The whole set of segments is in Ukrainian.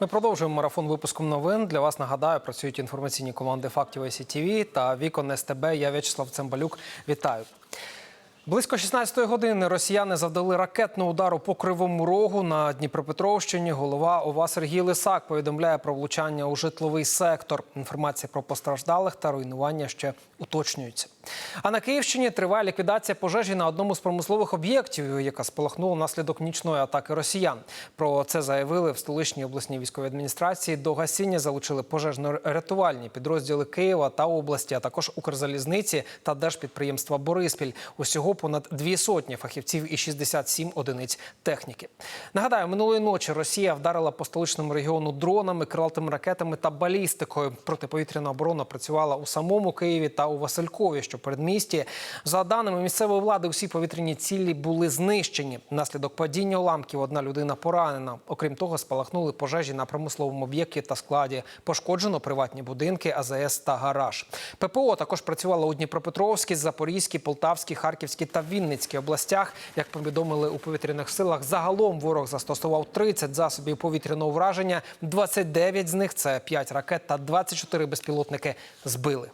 Ми продовжуємо марафон випуском новин. Для вас нагадаю, працюють інформаційні команди фактів СІТВ та Вікон СТБ. Я В'ячеслав Цимбалюк. Вітаю. Близько 16-ї години росіяни завдали ракетного удару по кривому рогу на Дніпропетровщині. Голова ОВА Сергій Лисак повідомляє про влучання у житловий сектор. Інформація про постраждалих та руйнування ще уточнюється. А на Київщині триває ліквідація пожежі на одному з промислових об'єктів, яка спалахнула внаслідок нічної атаки росіян. Про це заявили в столичній обласній військовій адміністрації. До гасіння залучили пожежно-рятувальні підрозділи Києва та області, а також Укрзалізниці та держпідприємства Бориспіль. Усього понад дві сотні фахівців і 67 одиниць техніки. Нагадаю, минулої ночі Росія вдарила по столичному регіону дронами, крилатими ракетами та балістикою. Протиповітряна оборона працювала у самому Києві та у Василькові, що передмісті. За даними місцевої влади, усі повітряні цілі були знищені. Внаслідок падіння уламків одна людина поранена. Окрім того, спалахнули пожежі на промисловому об'єкті та складі. Пошкоджено приватні будинки, АЗС та гараж. ППО також працювало у Дніпропетровській, Запорізькій, Полтавській, Харківській та Вінницькій областях. Як повідомили у повітряних силах, загалом ворог застосував 30 засобів повітряного враження. 29 з них це 5 ракет та 24 безпілотники збили.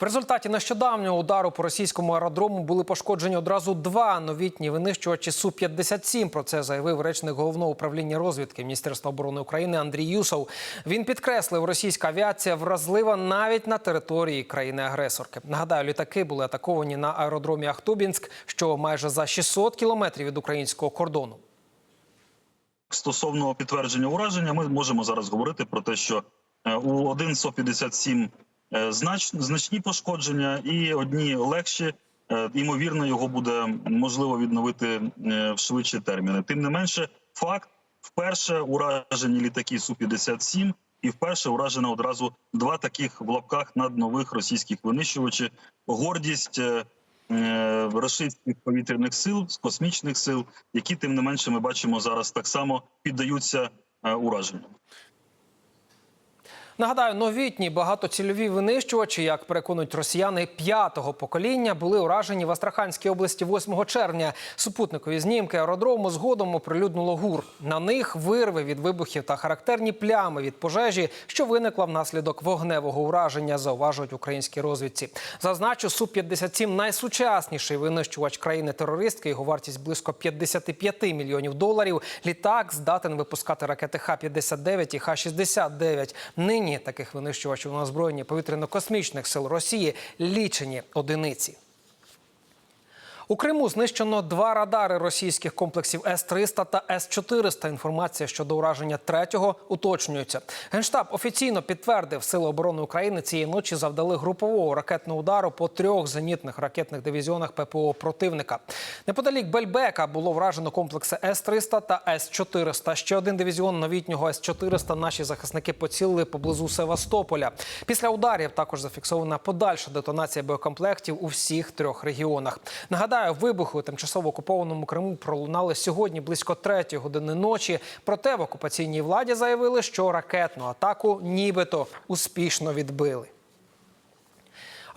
В результаті нещодавнього удару по російському аеродрому були пошкоджені одразу два новітні винищувачі Су-57. Про це заявив речник головного управління розвідки Міністерства оборони України Андрій Юсов. Він підкреслив, російська авіація вразлива навіть на території країни-агресорки. Нагадаю, літаки були атаковані на аеродромі Ахтубінськ, що майже за 600 кілометрів від українського кордону. Стосовно підтвердження ураження, ми можемо зараз говорити про те, що е, у 1 СО-57 е, знач, значні пошкодження і одні легші. Е, Ймовірно, його буде можливо відновити е, в швидші терміни. Тим не менше, факт вперше уражені літаки Су-57 і вперше уражено одразу два таких в лапках наднових російських винищувачі. Гордість е, е, російських повітряних сил, космічних сил, які тим не менше ми бачимо зараз так само піддаються е, ураженню. Нагадаю, новітні багатоцільові винищувачі, як переконують росіяни п'ятого покоління, були уражені в Астраханській області 8 червня. Супутникові знімки аеродрому згодом оприлюднило ГУР. На них вирви від вибухів та характерні плями від пожежі, що виникла внаслідок вогневого ураження, зауважують українські розвідці. Зазначу, Су-57 – найсучасніший винищувач країни-терористки. Його вартість близько 55 мільйонів доларів. Літак здатен випускати ракети Х-59 і Х-69. Нині таких винищувачів на озброєнні повітряно-космічних сил Росії лічені одиниці. У Криму знищено два радари російських комплексів С-300 та С-400. Інформація щодо ураження третього уточнюється. Генштаб офіційно підтвердив, сили оборони України цієї ночі завдали групового ракетного удару по трьох зенітних ракетних дивізіонах ППО противника. Неподалік Бельбека було вражено комплекси С-300 та С-400. Ще один дивізіон новітнього С-400 наші захисники поцілили поблизу Севастополя. Після ударів також зафіксована подальша детонація боєкомплектів у всіх трьох регіонах. Нагадаю, вибухи у тимчасово окупованому Криму пролунали сьогодні близько третьої години ночі. Проте в окупаційній владі заявили, що ракетну атаку нібито успішно відбили.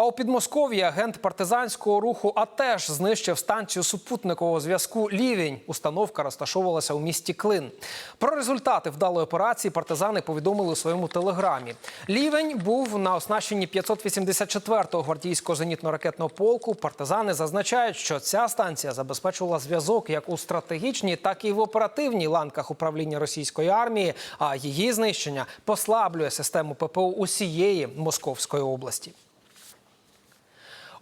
А у Підмосков'ї агент партизанського руху АТЕШ знищив станцію супутникового зв'язку Лівень. Установка розташовувалася у місті Клин. Про результати вдалої операції партизани повідомили у своєму телеграмі. Лівень був на оснащенні 584-го гвардійського зенітно-ракетного полку. Партизани зазначають, що ця станція забезпечувала зв'язок як у стратегічній, так і в оперативній ланках управління російської армії. А її знищення послаблює систему ППО усієї Московської області.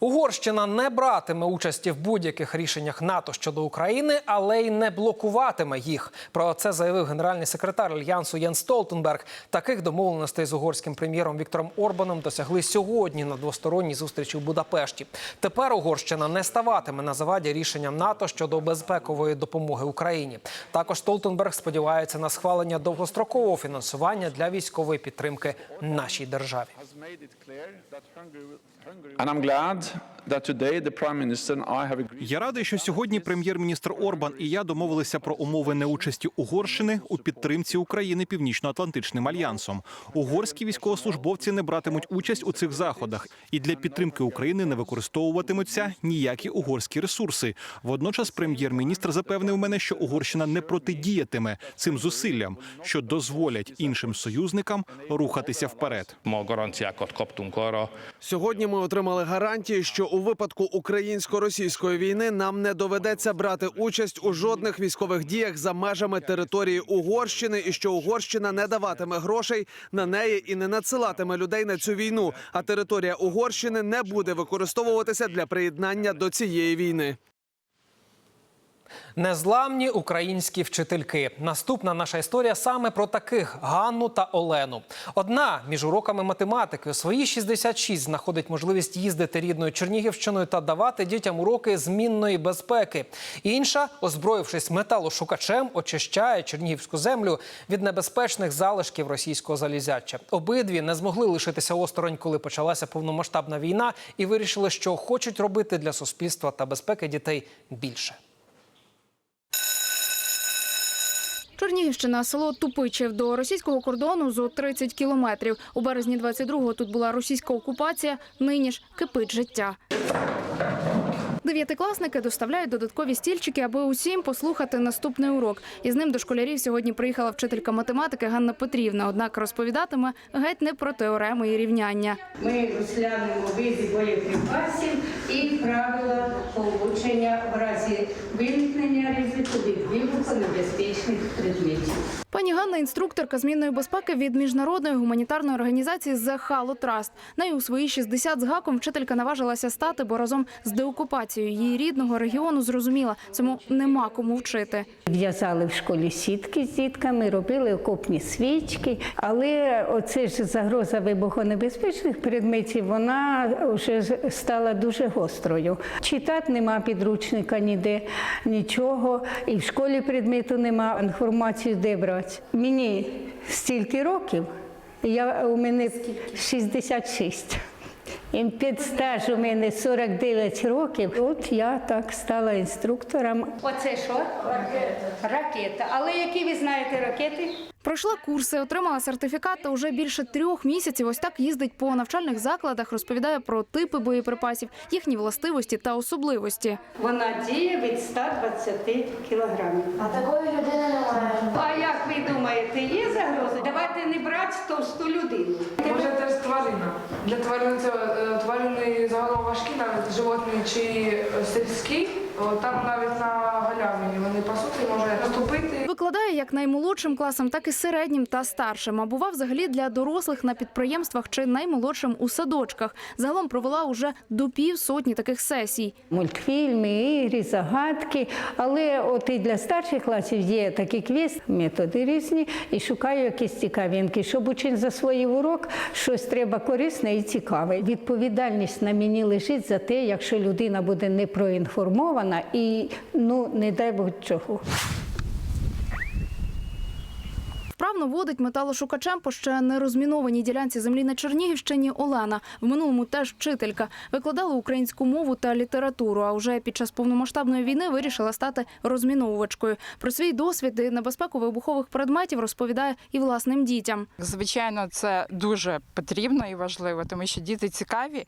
Угорщина не братиме участі в будь-яких рішеннях НАТО щодо України, але й не блокуватиме їх. Про це заявив генеральний секретар альянсу Єн Столтенберг. Таких домовленостей з угорським прем'єром Віктором Орбаном досягли сьогодні на двосторонній зустрічі в Будапешті. Тепер Угорщина не ставатиме на заваді рішенням НАТО щодо безпекової допомоги Україні. Також Столтенберг сподівається на схвалення довгострокового фінансування для військової підтримки нашій державі. And I'm glad that today the Prime Minister and I have agreed. Я радий, що сьогодні прем'єр-міністр Орбан і я домовилися про умови неучасті Угорщини у підтримці України Північно-Атлантичним альянсом. Угорські військовослужбовці не братимуть участь у цих заходах, і для підтримки України не використовуватимуться ніякі угорські ресурси. Водночас, прем'єр-міністр запевнив мене, що Угорщина не протидіятиме цим зусиллям, що дозволять іншим союзникам рухатися вперед. Сьогодні ми отримали гарантії, що у випадку українсько-російської війни нам не доведеться брати участь у жодних військових діях за межами території Угорщини, і що Угорщина не даватиме грошей на неї і не надсилатиме людей на цю війну. А територія Угорщини не буде використовуватися для приєднання до цієї війни. Незламні українські вчительки. Наступна наша історія саме про таких Ганну та Олену. Одна між уроками математики у свої 66 знаходить можливість їздити рідною Чернігівщиною та давати дітям уроки змінної безпеки. Інша, озброївшись металошукачем, очищає чернігівську землю від небезпечних залишків російського залізяча. Обидві не змогли лишитися осторонь, коли почалася повномасштабна війна, і вирішили, що хочуть робити для суспільства та безпеки дітей більше. Чернігівщина, село Тупичів до російського кордону зо 30 кілометрів. У березні 22-го тут була російська окупація. Нині ж кипить життя. Дев'ятикласники доставляють додаткові стільчики, аби усім послухати наступний урок. І з ним до школярів сьогодні приїхала вчителька математики Ганна Петрівна. Однак розповідатиме геть не про теореми і рівняння. Ми розглянемо види боєприпасів і правила поводження в разі виникнення ризику від вибухонебезпечних предметів. Пані Ганна інструкторка змінної безпеки від міжнародної гуманітарної організації The Halo Trust. Нею у свої 60 з гаком вчителька наважилася стати, бо разом з деокупацією її рідного регіону зрозуміла, цьому нема кому вчити. В'язали в школі сітки з дітками, робили окопні свічки, але оце ж загроза вибухонебезпечних предметів, вона вже стала дуже гострою. Читати нема підручника ніде, нічого, і в школі предмету нема, інформацію де брати. Мені стільки років, я, у мене 66. І підстаж у мене 49 років. От я так стала інструктором. Оце що? Ракета. Але які ви знаєте ракети? Пройшла курси, отримала сертифікат та уже більше трьох місяців ось так їздить по навчальних закладах, розповідає про типи боєприпасів, їхні властивості та особливості. Вона діє від 120 кілограмів. А такої людини немає. А як ви думаєте, є загроза? Давайте не брати товсту людину. Може теж тварина. Для тварин це е, тварини загалом важкі, навіть животні чи е, сільські. Там навіть на галявині вони пасуть і може наступити. Викладає як наймолодшим класам, так і середнім та старшим. А бува взагалі для дорослих на підприємствах чи наймолодшим у садочках. Загалом провела уже до пів сотні таких сесій. Мультфільми, ігри, загадки. Але от і для старших класів є такий квіз, методи різні, і шукаю якісь цікавинки, щоб учень засвоїв урок, щось треба корисне і цікаве. Відповідальність на мені лежить за те, якщо людина буде не проінформована і ну не дай Бог чого. Вправно водить металошукачем по ще не розмінованій ділянці землі на Чернігівщині Олена. В минулому теж вчителька. Викладала українську мову та літературу. А вже під час повномасштабної війни вирішила стати розміновувачкою. Про свій досвід і небезпеку вибухових предметів розповідає і власним дітям. Звичайно, це дуже потрібно і важливо, тому що діти цікаві.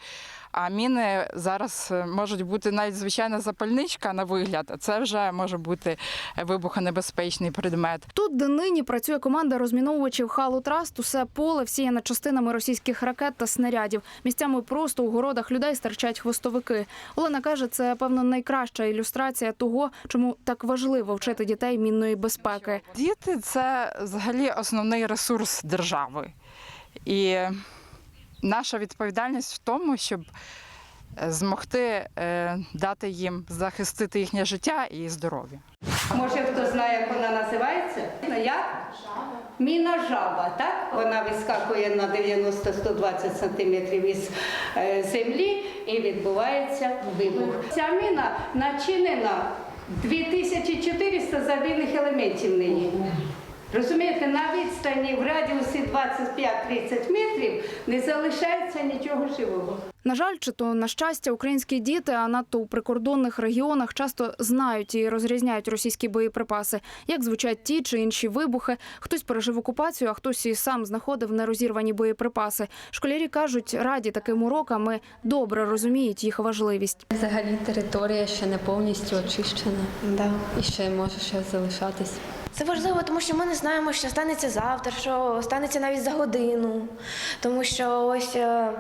А міни зараз е, можуть бути навіть звичайна запальничка на вигляд, а це вже може бути вибухонебезпечний предмет. Тут, де нині працює команда розміновувачів Халу Траст, усе поле всіяне частинами російських ракет та снарядів. Місцями просто у городах людей стирчать хвостовики. Олена каже, це певно найкраща ілюстрація того, чому так важливо вчити дітей мінної безпеки. Діти це взагалі основний ресурс держави. І наша відповідальність в тому, щоб е, змогти е, дати їм захистити їхнє життя і здоров'я. Може, хто знає, як вона називається? Як? Міна жаба, так? Вона вискакує на 90-120 сантиметрів із е, землі і відбувається вибух. Ця міна начинена 2400 завільних елементів неї. Розумієте, на відстані в радіусі 25-30 метрів не залишається нічого живого. На жаль, чи то на щастя, українські діти, а надто у прикордонних регіонах, часто знають і розрізняють російські боєприпаси, як звучать ті чи інші вибухи. Хтось пережив окупацію, а хтось і сам знаходив нерозірвані боєприпаси. Школярі кажуть, раді таким урокам і добре розуміють їх важливість. Взагалі територія ще не повністю очищена Да. і ще може ще залишатись. Це важливо, тому що ми не знаємо, що станеться завтра, що станеться навіть за годину. Тому що ось е,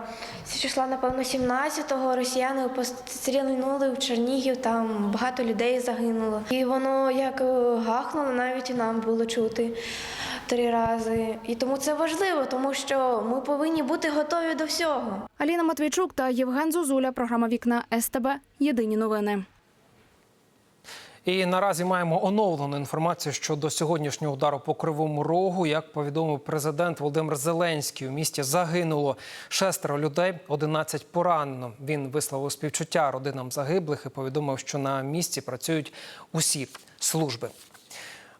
числа, напевно, 17-го росіяни пострілнули в Чернігів, там багато людей загинуло. І воно як е, гахнуло, навіть і нам було чути три рази. І тому це важливо, тому що ми повинні бути готові до всього. Аліна Матвійчук та Євген Зозуля. Програма Вікна СТБ. Єдині новини. І наразі маємо оновлену інформацію щодо сьогоднішнього удару по кривому рогу. Як повідомив президент Володимир Зеленський, у місті загинуло шестеро людей, 11 поранено. Він висловив співчуття родинам загиблих і повідомив, що на місці працюють усі служби.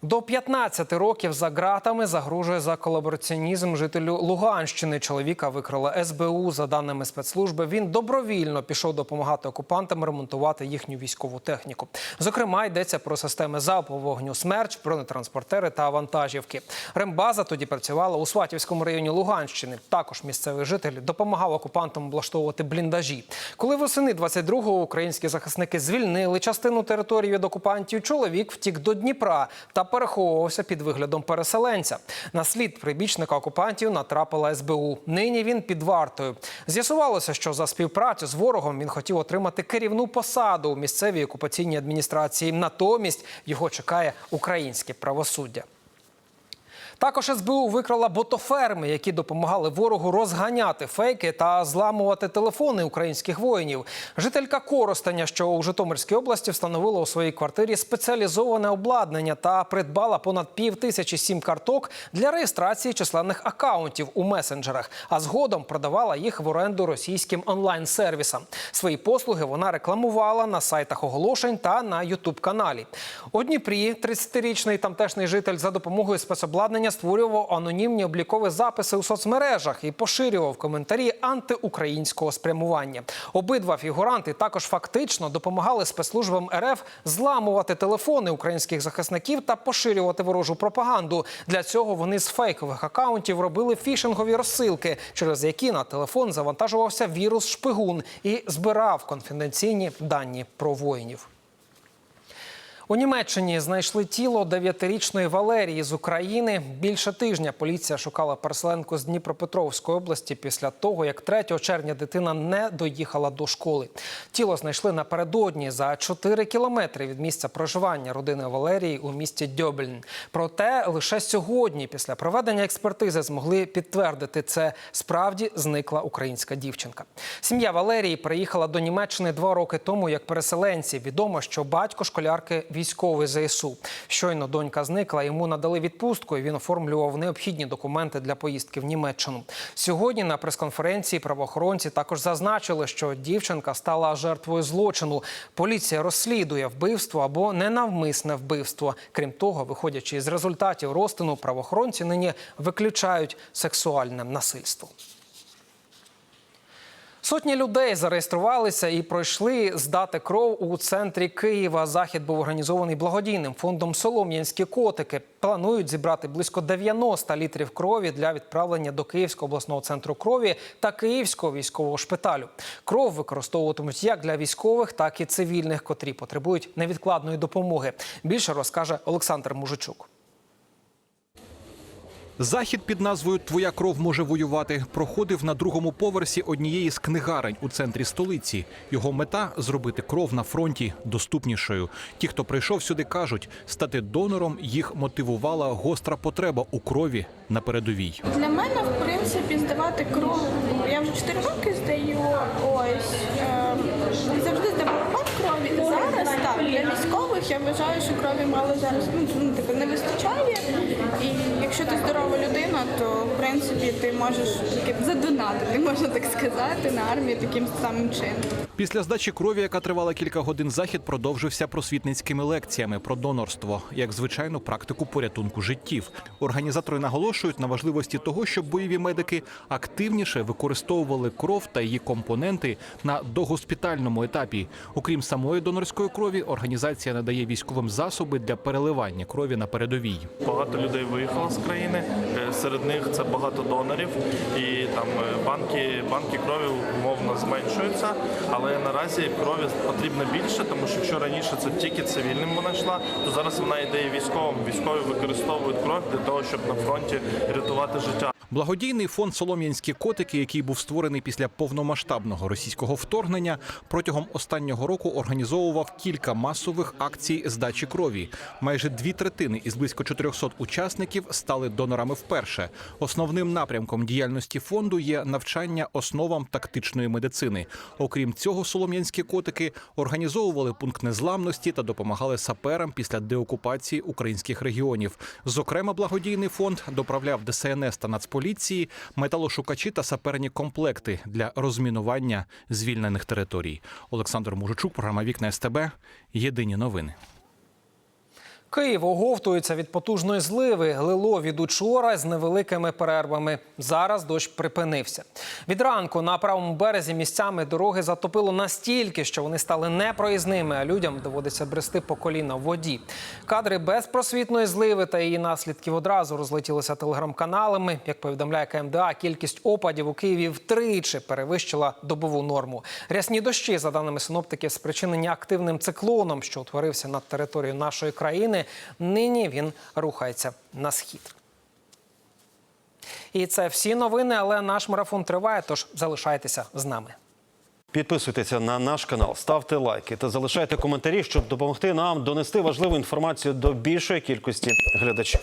До 15 років за ґратами загрожує за колабораціонізм жителю Луганщини. Чоловіка викрила СБУ. За даними спецслужби, він добровільно пішов допомагати окупантам ремонтувати їхню військову техніку. Зокрема, йдеться про системи залпового вогню «Смерч», бронетранспортери та вантажівки. Рембаза тоді працювала у Сватівському районі Луганщини. Також місцевий житель допомагав окупантам облаштовувати бліндажі. Коли восени 22-го українські захисники звільнили частину території від окупантів, чоловік втік до Дніпра та переховувався під виглядом переселенця. На слід прибічника окупантів натрапила СБУ. Нині він під вартою. З'ясувалося, що за співпрацю з ворогом він хотів отримати керівну посаду у місцевій окупаційній адміністрації. Натомість його чекає українське правосуддя. Також СБУ викрала ботоферми, які допомагали ворогу розганяти фейки та зламувати телефони українських воїнів. Жителька Коростеня, що у Житомирській області, встановила у своїй квартирі спеціалізоване обладнання та придбала понад пів тисячі сім-карток для реєстрації численних акаунтів у месенджерах, а згодом продавала їх в оренду російським онлайн-сервісам. Свої послуги вона рекламувала на сайтах оголошень та на Ютуб-каналі. У Дніпрі 30-річний тамтешній житель за допомогою спецобладнання створював анонімні облікові записи у соцмережах і поширював коментарі антиукраїнського спрямування. Обидва фігуранти також фактично допомагали спецслужбам РФ зламувати телефони українських захисників та поширювати ворожу пропаганду. Для цього вони з фейкових акаунтів робили фішингові розсилки, через які на телефон завантажувався вірус шпигун і збирав конфіденційні дані про воїнів. У Німеччині знайшли тіло дев'ятирічної Валерії з України. Більше тижня поліція шукала переселенку з Дніпропетровської області після того, як 3 червня дитина не доїхала до школи. Тіло знайшли напередодні за 4 кілометри від місця проживання родини Валерії у місті Дьобельн. Проте лише сьогодні, після проведення експертизи, змогли підтвердити, це справді зникла українська дівчинка. Сім'я Валерії приїхала до Німеччини два роки тому як переселенці. Відомо, що батько школярки військовий ЗСУ. Щойно донька зникла, йому надали відпустку. і Він оформлював необхідні документи для поїздки в Німеччину. Сьогодні на прес-конференції правоохоронці також зазначили, що дівчинка стала жертвою злочину. Поліція розслідує вбивство або ненавмисне вбивство. Крім того, виходячи з результатів розтину, правоохоронці нині виключають сексуальне насильство. Сотні людей зареєструвалися і пройшли здати кров у центрі Києва. Захід був організований благодійним фондом Солом'янські котики. Планують зібрати близько 90 літрів крові для відправлення до Київського обласного центру крові та Київського військового шпиталю. Кров використовуватимуть як для військових, так і цивільних, котрі потребують невідкладної допомоги. Більше розкаже Олександр Мужичук. Захід під назвою Твоя кров може воювати проходив на другому поверсі однієї з книгарень у центрі столиці. Його мета зробити кров на фронті доступнішою. Ті, хто прийшов сюди, кажуть, стати донором їх мотивувала гостра потреба у крові на передовій. Для мене, в принципі, здавати кров. Я вже 4 роки здаю. Ось е, завжди здавала крові. Зараз так для військових я вважаю, що крові мало зараз ну, ну, типу, не вистачає. І якщо ти здорова людина, то в принципі ти можеш задонатити, можна так сказати, на армію таким самим чином. Після здачі крові, яка тривала кілька годин, захід продовжився просвітницькими лекціями про донорство як звичайну практику порятунку життів. Організатори наголошують на важливості того, щоб бойові медики активніше використовували кров та її компоненти на догоспітальному етапі. Окрім самої донорської крові, організація надає військовим засоби для переливання крові на передовій. Багато людей виїхало з країни. е, Серед них це багато донорів, і там е, банки, банки крові умовно зменшуються. Але наразі крові потрібно більше, тому що якщо раніше це тільки цивільним вона йшла, то зараз вона йде і військовим. Військові використовують кров для того, щоб на фронті рятувати життя. Благодійний фонд Солом'янські котики, який був створений після повномасштабного російського вторгнення, протягом останнього року організовував кілька масових акцій здачі крові. Майже дві третини із близько 400 учасників стали донорами вперше. Основним напрямком діяльності фонду є навчання основам тактичної медицини. Окрім цього, солом'янські котики організовували пункт незламності та допомагали саперам після деокупації українських регіонів. Зокрема, благодійний фонд доправляв ДСНС та Нацполіції металошукачі та саперні комплекти для розмінування звільнених територій. Олександр Мужичук, програма Вікна СТБ. Єдині новини. Київ оговтується від потужної зливи. Лило від учора з невеликими перервами. Зараз дощ припинився. Від ранку на правому березі місцями дороги затопило настільки, що вони стали непроїзними, а людям доводиться брести по коліна в воді. Кадри безпросвітної зливи та її наслідків одразу розлетілися телеграм-каналами. Як повідомляє КМДА, кількість опадів у Києві втричі перевищила добову норму. Рясні дощі, за даними синоптиків, спричинені активним циклоном, що утворився над територією нашої країни. Нині він рухається на схід. І це всі новини, але наш марафон триває, тож залишайтеся з нами. Підписуйтеся на наш канал, ставте лайки та залишайте коментарі, щоб допомогти нам донести важливу інформацію до більшої кількості глядачів.